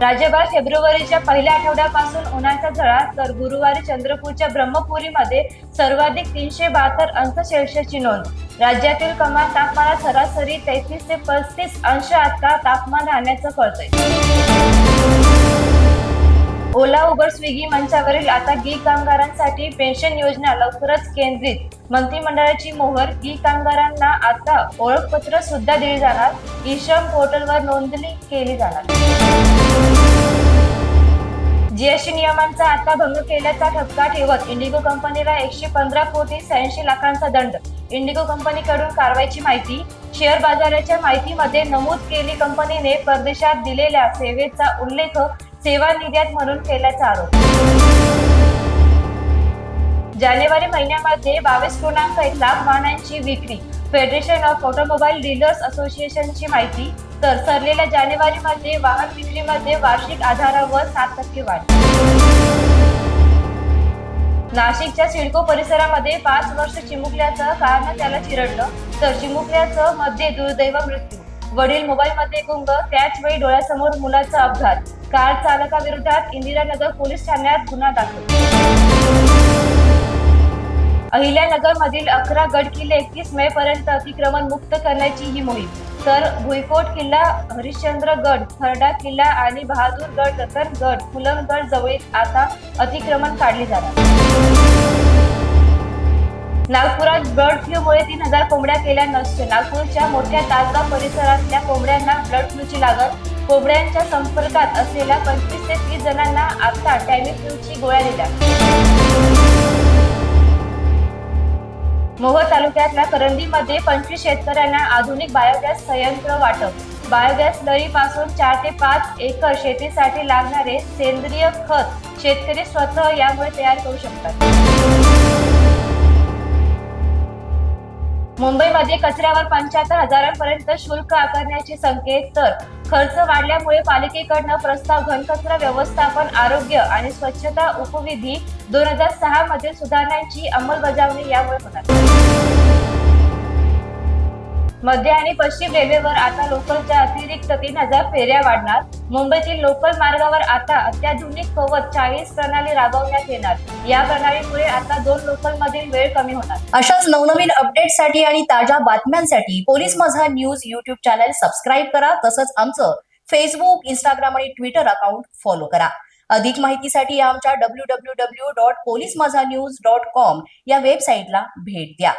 राज्यभर फेब्रुवारीच्या पहिल्या आठवड्यापासून उन्हाचा झळा तर गुरुवारी चंद्रपूरच्या ब्रह्मपुरीमध्ये सर्वाधिक तीनशे बहात्तर अंश सेल्सिअसची नोंद. राज्यातील कमाल तापमानात सरासरी तेहतीस ते पस्तीस अंश आता तापमान राहण्याचं कळतंय. ओला उबर स्विगी मंचावरील आता गी कामगारांसाठी पेन्शन योजना लवकरच केंद्रित. मंत्रिमंडळाची मोहर गी कामगारांना आता ओळखपत्र सुद्धा दिली जाणार. ई श्रम पोर्टलवर नोंदणी केली जाणार. जीएसटी नियमांचा आता भंग केल्याचा ठपका ठेवत इंडिगो कंपनीला एकशे पंधरा कोटी शहाऐंशी लाखांचा दंड. इंडिगो कंपनीकडून कारवाईची माहिती. शेअर बाजाराच्या माहितीमध्ये नमूद केली कंपनीने परदेशात दिलेल्या सेवेचा उल्लेख सेवा निर्यात म्हणून केल्याचा आरोप. जानेवारी महिन्यामध्ये बावीस पूर्णांक एक लाख वाहनांची विक्री. फेडरेशन ऑफ ऑटोमोबाईल डीलर्स असोसिएशनची माहिती. तर सरलेल्या जानेवारीमध्ये वाहन विक्रीमध्ये वार्षिक आधारावर सात टक्के वाढ. नाशिकच्या सिडको परिसरामध्ये पाच वर्ष चिमुकल्याचं कारण त्याला चिरडलं. तर चिमुकल्याचं मध्ये दुर्दैव मृत्यू. वडील मोबाईलमध्ये गुंग त्याच वेळी डोळ्यासमोर मुलाचा अपघात. कार चालकाविरोधात इंदिरानगर पोलीस ठाण्यात गुन्हा दाखल. अहिल्यानगर मधील अकरा गड किल्ले एकतीस मे पर्यंत अतिक्रमण मुक्त करण्याची ही मोहीम. तर भुईकोट किल्ला हरिश्चंद्र गड खरडा किल्ला आणि बहादूर गड रतन गड फुलमगड जवळील आता अतिक्रमण काढले जाणार. नागपुरात बर्ड फ्लूमुळे तीन हजार कोंबड्या केल्या नष्ट. नागपूरच्या मोठ्या तासगाव परिसरातल्या कोंबड्यांना बर्ड फ्लूची लागत कोंबड्यांच्या संपर्कात असलेल्या पंचवीस ते तीस जणांना आता टॅमिफ्लूची गोळ्या दिल्या. मोहोळ तालुक्यातल्या करंदीमध्ये पंचवीस शेतकऱ्यांना आधुनिक बायोगॅस संयंत्र वाटप. बायोगॅस लळीपासून चार ते पाच एकर शेतीसाठी लागणारे सेंद्रिय खत शेतकरी स्वतः यामुळे तयार करू शकतात. मुंबईमध्ये कचऱ्यावर पंच्याहत्तर हजारांपर्यंत शुल्क आकारण्याचे संकेत तर खर्च वाढल्यामुळे पालिकेकडनं प्रस्ताव घनकचरा व्यवस्थापन आरोग्य आणि स्वच्छता उपविधी दोन हजार सहा मध्ये सुधारणांची अंमलबजावणी यामुळे होणार. मध्य आणि पश्चिम रेल्वेवर आता लोकलच्या अतिरिक्त तीन हजार फेऱ्या वाढणार. मुंबईतील लोकल मार्गावर आता अत्याधुनिक कवच चाळीस प्रणाली राबवण्यात येणार. या प्रणालीमुळे आता दोन लोकल मधील वेळ कमी होणार. अशाच नवनवीन अपडेटसाठी आणि ताज्या बातम्यांसाठी police Majha news YouTube channel subscribe करा. तसंच आमचं फेसबुक इंस्टाग्राम आणि ट्विटर अकाउंट फॉलो करा. अधिक माहितीसाठी आमच्या W W W dot police Majha news dot com या वेबसाईटला भेट द्या.